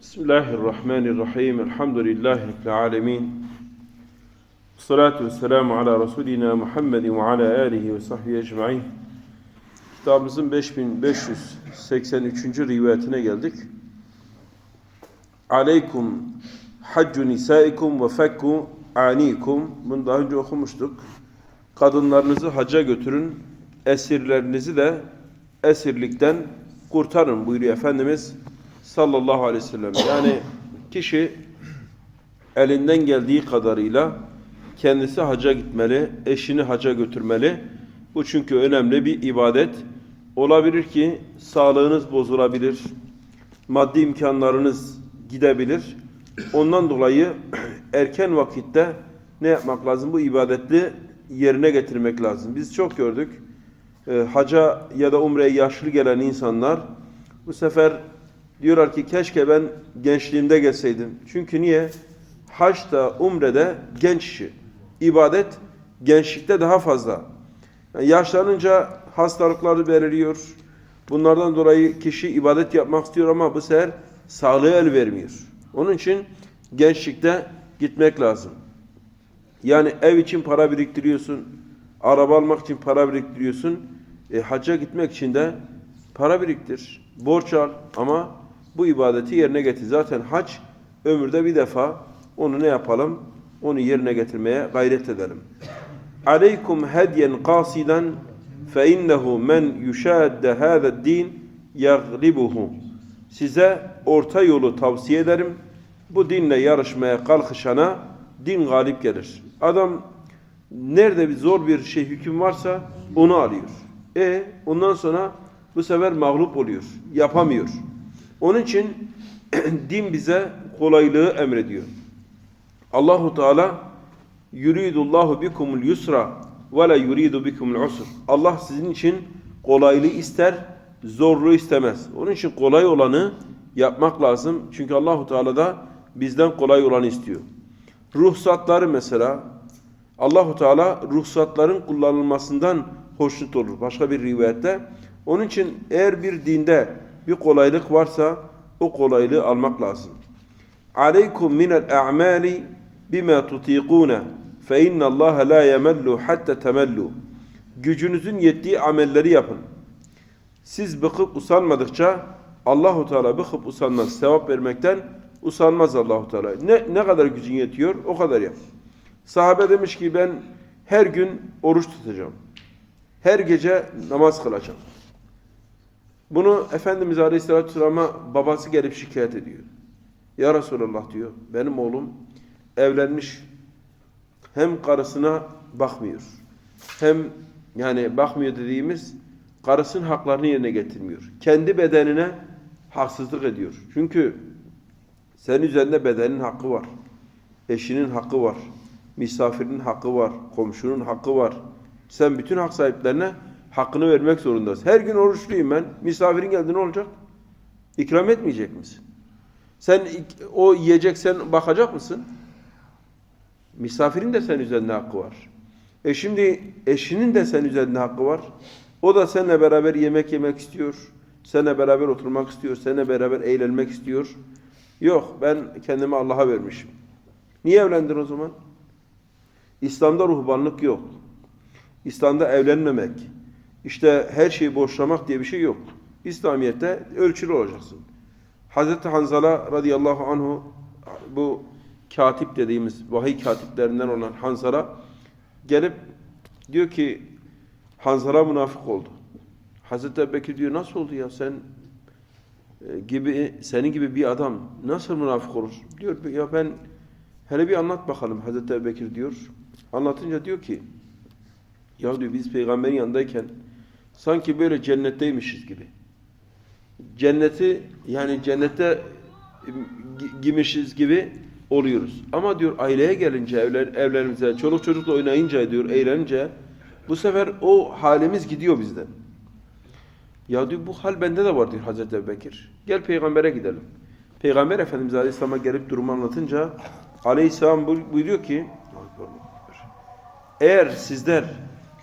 Bismillahirrahmanirrahim. Elhamdülillahi Rabbil alemin. Salatu ve selamu ala Resulina Muhammedin ve ala alihi ve sahbihi ecma'in. Kitabımızın 5583. rivayetine geldik. Aleykum haccu nisaikum ve fekku anikum. Bunu daha önce okumuştuk. Kadınlarınızı hacca götürün, esirlerinizi de esirlikten kurtarın buyuruyor Efendimiz sallallahu aleyhi ve sellem. Yani kişi elinden geldiği kadarıyla kendisi hacca gitmeli, eşini hacca götürmeli. Bu çünkü önemli bir ibadet. Olabilir ki sağlığınız bozulabilir, maddi imkanlarınız gidebilir. Ondan dolayı erken vakitte ne yapmak lazım? Bu ibadetli yerine getirmek lazım. Biz çok gördük. E, haca ya da umreye yaşlı gelen insanlar bu sefer diyorlar ki keşke ben gençliğimde gelseydim. Çünkü niye? Haçta, umrede genç işi. İbadet gençlikte daha fazla. Yani yaşlanınca hastalıkları beliriyor. Bunlardan dolayı kişi ibadet yapmak istiyor ama bu sefer sağlığı el vermiyor. Onun için gençlikte gitmek lazım. Yani ev için para biriktiriyorsun, araba almak için para biriktiriyorsun. E, hacca gitmek için de para biriktir, borç al ama bu ibadeti yerine getir. Zaten hac ömürde bir defa onu ne yapalım? Onu yerine getirmeye gayret edelim. Aleykum hedyen qasidan fe innehu men yushadde hâzed din yaglibuhu. Size orta yolu tavsiye ederim. Bu dinle yarışmaya kalkışana din galip gelir. Adam nerede bir zor bir şey hüküm varsa onu alıyor. E ondan sonra bu sefer mağlup oluyor. Yapamıyor. Onun için din bize kolaylığı emrediyor. Allahu Teala yuridullahu bikumul yusra ve la yuridu bikumul usr. Allah sizin için kolaylığı ister, zorluğu istemez. Onun için kolay olanı yapmak lazım. Çünkü Allahu Teala da bizden kolay olanı istiyor. Ruhsatları mesela Allahu Teala ruhsatların kullanılmasından hoşnut olur. Başka bir rivayette. Onun için eğer bir dinde bir kolaylık varsa o kolaylığı almak lazım. Aleykum minel a'mali bima tutiquna fe inna Allah la yemellu hatta temellu. Gücünüzün yettiği amelleri yapın. Siz bıkıp usanmadıkça Allahu Teala bıkıp usanmaz. Sevap vermekten usanmaz Allahu Teala. Ne ne kadar gücün yetiyor o kadar yap. Sahabe demiş ki ben her gün oruç tutacağım. Her gece namaz kılacağım. Bunu Efendimiz Aleyhisselatü Vesselam'a babası gelip şikayet ediyor. Ya Resulallah diyor, benim oğlum evlenmiş. Hem karısına bakmıyor. Hem yani bakmıyor dediğimiz karısının haklarını yerine getirmiyor. Kendi bedenine haksızlık ediyor. Çünkü senin üzerinde bedenin hakkı var. Eşinin hakkı var. Misafirinin hakkı var. Komşunun hakkı var. Sen bütün hak sahiplerine hakkını vermek zorundasın. Her gün oruçluyum ben. Misafirin geldi ne olacak? İkram etmeyecek misin? Sen o yiyecek sen bakacak mısın? Misafirin de senin üzerinde hakkı var. E şimdi eşinin de senin üzerinde hakkı var. O da seninle beraber yemek yemek istiyor. Seninle beraber oturmak istiyor. Seninle beraber eğlenmek istiyor. Yok ben kendimi Allah'a vermişim. Niye evlendin o zaman? İslam'da ruhbanlık yok. İslam'da evlenmemek, işte her şeyi boşlamak diye bir şey yok. İslamiyet'te ölçülü olacaksın. Hazreti Hanzala radıyallahu anhu bu katip dediğimiz vahiy katiplerinden olan Hanzala gelip diyor ki Hanzala münafık oldu. Hazreti Ebubekir diyor nasıl oldu ya sen e, gibi senin gibi bir adam nasıl münafık olur? Diyor ya ben hele bir anlat bakalım Hazreti Ebubekir diyor. Anlatınca diyor ki ya diyor biz peygamberin yanındayken sanki böyle cennetteymişiz gibi. Cenneti yani cennette girmişiz gibi oluyoruz. Ama diyor aileye gelince evler, evlerimize çoluk çocukla oynayınca diyor eğlenince bu sefer o halimiz gidiyor bizden. Ya diyor bu hal bende de var diyor Hazreti Ebubekir. Gel peygambere gidelim. Peygamber Efendimiz Aleyhisselam'a gelip durumu anlatınca Aleyhisselam buyuruyor ki eğer sizler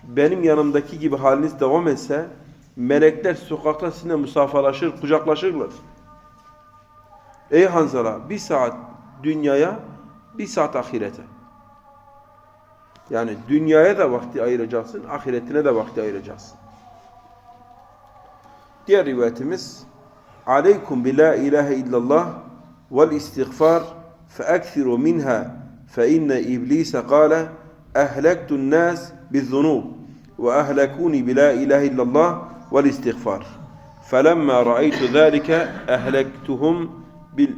benim yanımdaki gibi haliniz devam etse melekler sokakta sizinle musafalaşır, kucaklaşırlar. Ey Hanzala bir saat dünyaya bir saat ahirete. Yani dünyaya da vakti ayıracaksın, ahiretine de vakti ayıracaksın. Diğer rivayetimiz Aleykum bi la ilahe illallah vel istiğfar fe ekthiru minha fe inne iblise kâle ehlektun nas bizzunub ve ehlekuni bila ilahe illallah vel istiğfar. Felemma ra'aytu zalika ehlektuhum bil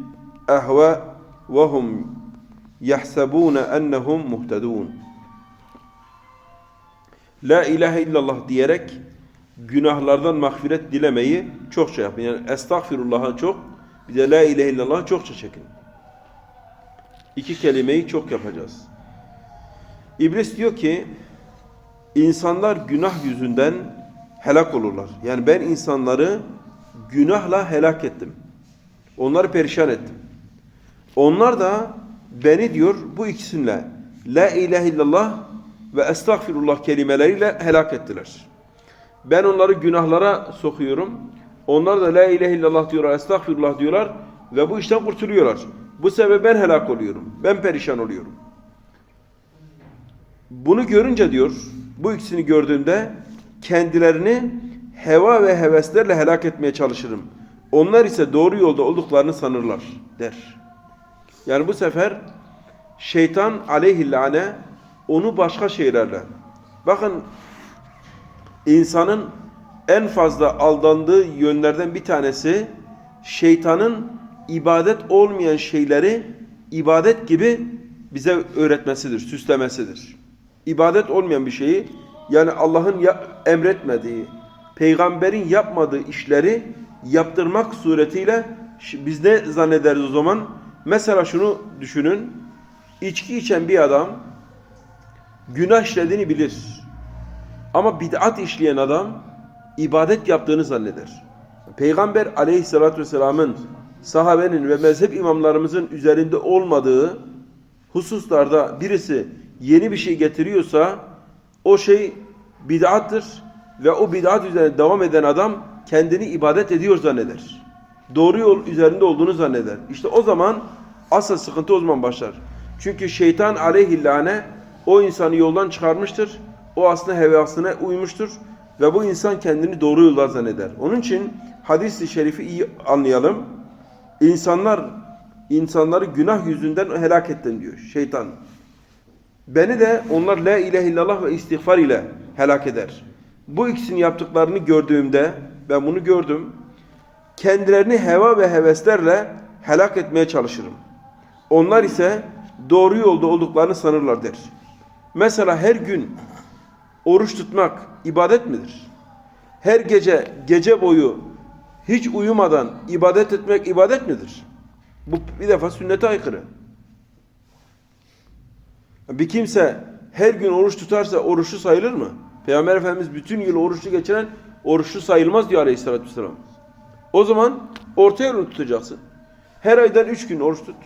ehve ve hum yahsabuna ennehum muhtedun. La ilahe illallah diyerek günahlardan mağfiret dilemeyi çokça yapın. Yani estağfirullah'a çok, bir de la ilahe illallah çokça çekin. İki kelimeyi çok yapacağız. İblis diyor ki, insanlar günah yüzünden helak olurlar. Yani ben insanları günahla helak ettim. Onları perişan ettim. Onlar da beni diyor bu ikisiyle la ilahe illallah ve estağfirullah kelimeleriyle helak ettiler. Ben onları günahlara sokuyorum. Onlar da la ilahe illallah diyorlar, estağfirullah diyorlar ve bu işten kurtuluyorlar. Bu sebeple ben helak oluyorum. Ben perişan oluyorum. Bunu görünce diyor, bu ikisini gördüğümde kendilerini heva ve heveslerle helak etmeye çalışırım. Onlar ise doğru yolda olduklarını sanırlar der. Yani bu sefer şeytan aleyhillâne onu başka şeylerle. Bakın insanın en fazla aldandığı yönlerden bir tanesi şeytanın ibadet olmayan şeyleri ibadet gibi bize öğretmesidir, süslemesidir. İbadet olmayan bir şeyi yani Allah'ın emretmediği, peygamberin yapmadığı işleri yaptırmak suretiyle biz ne zannederiz o zaman? Mesela şunu düşünün. İçki içen bir adam günah işlediğini bilir. Ama bid'at işleyen adam ibadet yaptığını zanneder. Peygamber aleyhissalatü vesselamın sahabenin ve mezhep imamlarımızın üzerinde olmadığı hususlarda birisi yeni bir şey getiriyorsa o şey bid'attır ve o bid'at üzerine devam eden adam kendini ibadet ediyor zanneder. Doğru yol üzerinde olduğunu zanneder. İşte o zaman asıl sıkıntı o zaman başlar. Çünkü şeytan aleyhillâne o insanı yoldan çıkarmıştır. O aslında hevasına uymuştur. Ve bu insan kendini doğru yolda zanneder. Onun için hadis-i şerifi iyi anlayalım. İnsanlar insanları günah yüzünden helak ettin diyor şeytan. Beni de onlar la ilahe illallah ve istiğfar ile helak eder. Bu ikisini yaptıklarını gördüğümde ben bunu gördüm. Kendilerini heva ve heveslerle helak etmeye çalışırım. Onlar ise doğru yolda olduklarını sanırlar der. Mesela her gün oruç tutmak ibadet midir? Her gece gece boyu hiç uyumadan ibadet etmek ibadet midir? Bu bir defa sünnete aykırı. Bir kimse her gün oruç tutarsa oruçlu sayılır mı? Peygamber Efendimiz bütün yıl oruçlu geçiren oruçlu sayılmaz diyor aleyhissalatü vesselam. O zaman orta yolu tutacaksın. Her aydan üç gün oruç tut.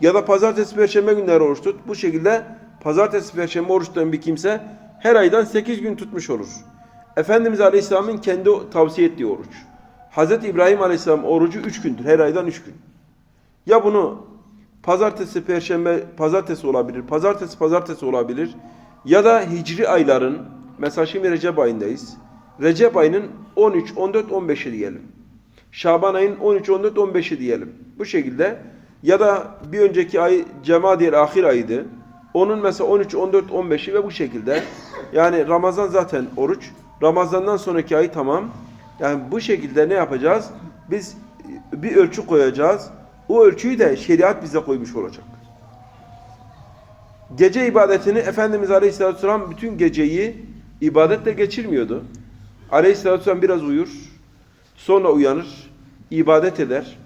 Ya da pazartesi, perşembe günleri oruç tut. Bu şekilde pazartesi, perşembe oruç tutan bir kimse her aydan sekiz gün tutmuş olur. Efendimiz Aleyhisselam'ın kendi tavsiye ettiği oruç. Hazreti İbrahim Aleyhisselam orucu üç gündür. Her aydan üç gün. Ya bunu pazartesi, perşembe, pazartesi olabilir. Pazartesi, pazartesi olabilir. Ya da hicri ayların, mesela şimdi Recep ayındayız. Recep ayının 13, 14, 15'i diyelim. Şaban ayın 13, 14, 15'i diyelim. Bu şekilde ya da bir önceki ay Cemadiyel ahir ayıydı. Onun mesela 13, 14, 15'i ve bu şekilde. Yani Ramazan zaten oruç. Ramazandan sonraki ay tamam. Yani bu şekilde ne yapacağız? Biz bir ölçü koyacağız. O ölçüyü de şeriat bize koymuş olacak. Gece ibadetini Efendimiz Aleyhisselatü Vesselam bütün geceyi ibadetle geçirmiyordu. Aleyhisselatü Vesselam biraz uyur. Sonra uyanır. ibadet eder.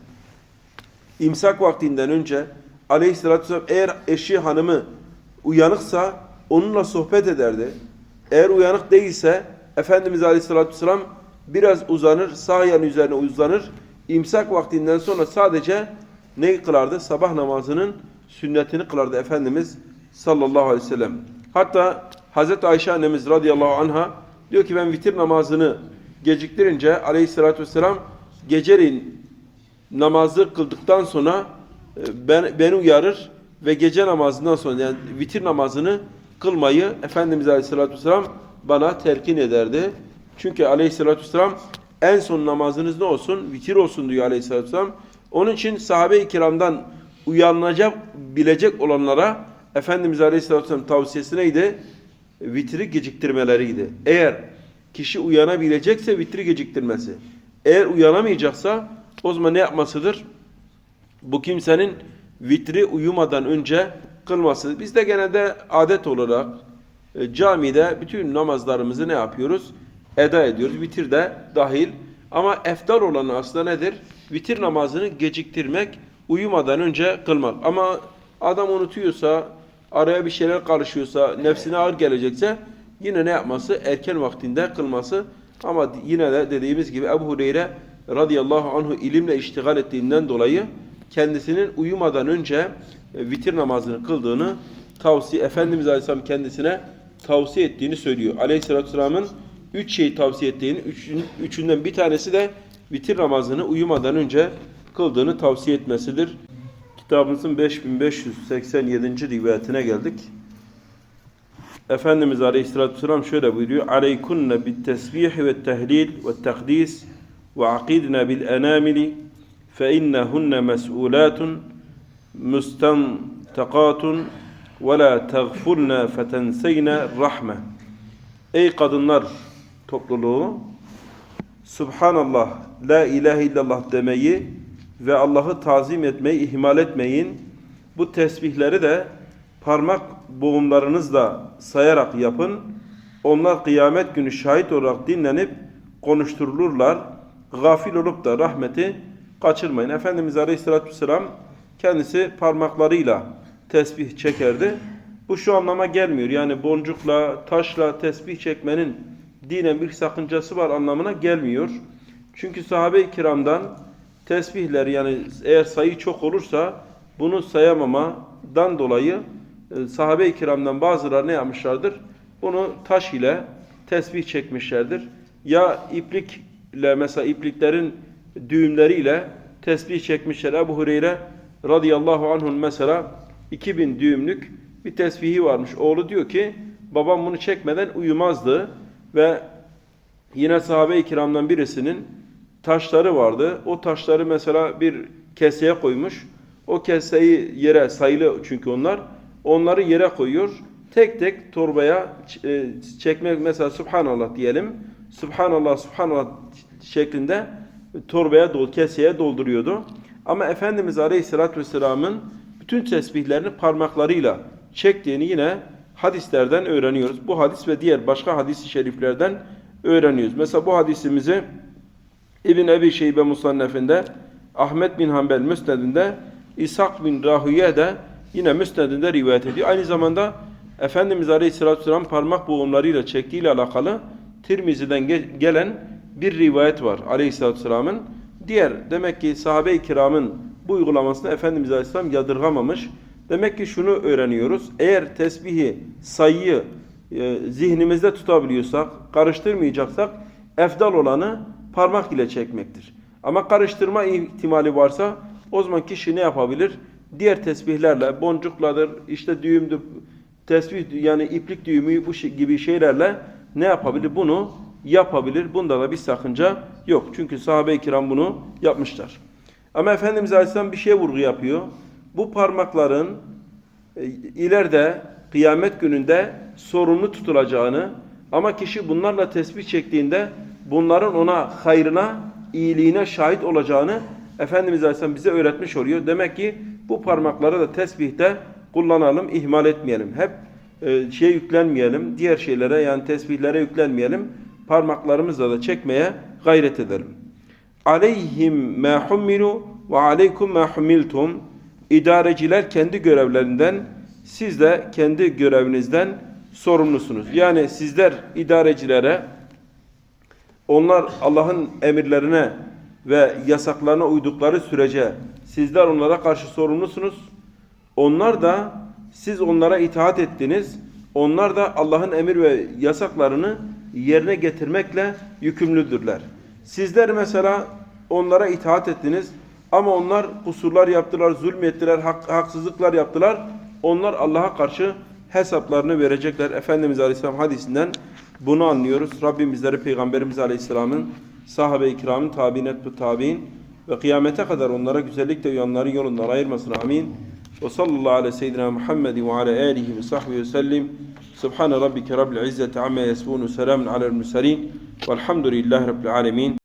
İmsak vaktinden önce Aleyhisselatü Vesselam eğer eşi hanımı uyanıksa onunla sohbet ederdi. Eğer uyanık değilse Efendimiz Aleyhisselatü Vesselam biraz uzanır, sağ yan üzerine uzanır. İmsak vaktinden sonra sadece ne kılardı? Sabah namazının sünnetini kılardı Efendimiz sallallahu aleyhi ve sellem. Hatta Hazreti Ayşe annemiz radıyallahu anha diyor ki ben vitir namazını geciktirince aleyhissalatü vesselam geceleyin namazı kıldıktan sonra e, ben, beni uyarır ve gece namazından sonra yani vitir namazını kılmayı Efendimiz Aleyhisselatü Vesselam bana telkin ederdi. Çünkü Aleyhisselatü Vesselam en son namazınız ne olsun? Vitir olsun diyor Aleyhisselatü Vesselam. Onun için sahabe-i kiramdan uyanacak, bilecek olanlara Efendimiz Aleyhisselatü Vesselam tavsiyesi neydi? Vitri geciktirmeleriydi. Eğer kişi uyanabilecekse vitri geciktirmesi. Eğer uyanamayacaksa o zaman ne yapmasıdır? Bu kimsenin vitri uyumadan önce kılması. Biz de genelde adet olarak e, camide bütün namazlarımızı ne yapıyoruz? Eda ediyoruz. Vitir de dahil. Ama eftar olanı aslında nedir? Vitir namazını geciktirmek, uyumadan önce kılmak. Ama adam unutuyorsa, araya bir şeyler karışıyorsa, nefsine ağır gelecekse yine ne yapması? Erken vaktinde kılması. Ama yine de dediğimiz gibi Ebu Hureyre radıyallahu anhu ilimle iştigal ettiğinden dolayı kendisinin uyumadan önce e, vitir namazını kıldığını tavsiye Efendimiz Aleyhisselam kendisine tavsiye ettiğini söylüyor. Aleyhisselatü Vesselam'ın üç şey tavsiye ettiğini, üçün, üçünden bir tanesi de vitir namazını uyumadan önce kıldığını tavsiye etmesidir. Kitabımızın 5587. rivayetine geldik. Efendimiz Aleyhisselatü Vesselam şöyle buyuruyor. Aleykunne bit tesbih ve tehlil ve takdis ve akidne bil enamili fe innehunne mes'ulatun mustantakatun ve la teğfurne fetenseyne rahme. Ey kadınlar topluluğu Subhanallah, La ilahe illallah demeyi ve Allah'ı tazim etmeyi ihmal etmeyin. Bu tesbihleri de parmak boğumlarınızla sayarak yapın. Onlar kıyamet günü şahit olarak dinlenip konuşturulurlar. Gafil olup da rahmeti kaçırmayın. Efendimiz Aleyhisselatü Vesselam kendisi parmaklarıyla tesbih çekerdi. Bu şu anlama gelmiyor. Yani boncukla, taşla tesbih çekmenin dinen bir sakıncası var anlamına gelmiyor. Çünkü sahabe-i kiramdan tesbihler yani eğer sayı çok olursa bunu sayamamadan dolayı e, sahabe-i kiramdan bazıları ne yapmışlardır? Bunu taş ile tesbih çekmişlerdir. Ya iplikle mesela ipliklerin düğümleriyle tesbih çekmişler. Ebu Hureyre radıyallahu anh'un mesela 2000 düğümlük bir tesbihi varmış. Oğlu diyor ki babam bunu çekmeden uyumazdı ve yine sahabe-i kiramdan birisinin taşları vardı. O taşları mesela bir keseye koymuş. O keseyi yere sayılı çünkü onlar. Onları yere koyuyor. Tek tek torbaya e, çekmek mesela Subhanallah diyelim. Subhanallah Subhanallah şeklinde torbaya dol, keseye dolduruyordu. Ama Efendimiz Aleyhisselatü Vesselam'ın bütün tesbihlerini parmaklarıyla çektiğini yine hadislerden öğreniyoruz. Bu hadis ve diğer başka hadis-i şeriflerden öğreniyoruz. Mesela bu hadisimizi İbn Ebi Şeybe Musannef'inde, Ahmet bin Hanbel Müsned'inde, İshak bin Rahüye de yine Müsned'inde rivayet ediyor. Aynı zamanda Efendimiz Aleyhisselatü Vesselam parmak boğumlarıyla çektiğiyle alakalı Tirmizi'den ge gelen bir rivayet var Aleyhisselatü Vesselam'ın. Diğer demek ki sahabe-i kiramın bu uygulamasını Efendimiz Aleyhisselam yadırgamamış. Demek ki şunu öğreniyoruz. Eğer tesbihi, sayıyı e, zihnimizde tutabiliyorsak, karıştırmayacaksak efdal olanı parmak ile çekmektir. Ama karıştırma ihtimali varsa o zaman kişi ne yapabilir? Diğer tesbihlerle, boncukladır, işte düğümdür, tesbih yani iplik düğümü bu gibi şeylerle ne yapabilir? Bunu yapabilir. Bunda da bir sakınca yok. Çünkü sahabe-i kiram bunu yapmışlar. Ama Efendimiz Aleyhisselam bir şey vurgu yapıyor. Bu parmakların e, ileride kıyamet gününde sorumlu tutulacağını ama kişi bunlarla tesbih çektiğinde bunların ona hayrına, iyiliğine şahit olacağını Efendimiz Aleyhisselam bize öğretmiş oluyor. Demek ki bu parmakları da tesbihte kullanalım, ihmal etmeyelim. Hep e, şey yüklenmeyelim, diğer şeylere yani tesbihlere yüklenmeyelim. Parmaklarımızla da çekmeye gayret edelim. Aleyhim ma hummilu ve aleykum ma humiltum. İdareciler kendi görevlerinden, siz de kendi görevinizden sorumlusunuz. Yani sizler idarecilere onlar Allah'ın emirlerine ve yasaklarına uydukları sürece sizler onlara karşı sorumlusunuz. Onlar da siz onlara itaat ettiniz. Onlar da Allah'ın emir ve yasaklarını yerine getirmekle yükümlüdürler. Sizler mesela onlara itaat ettiniz. Ama onlar kusurlar yaptılar, zulmettiler, hak- haksızlıklar yaptılar. Onlar Allah'a karşı hesaplarını verecekler. Efendimiz Aleyhisselam hadisinden bunu anlıyoruz. Rabbim bizleri Peygamberimiz Aleyhisselam'ın, sahabe-i kiramın, tabi'in etbu tabi'in ve kıyamete kadar onlara güzellikle uyanların yolundan ayırmasın. Amin. Ve sallallahu ala seyyidina Muhammedin ve ala alihi ve sahbihi ve sellim. Subhane rabbike rabbil izzeti amma yasifun. Selamun alel murselin. Velhamdülillahi rabbil alemin.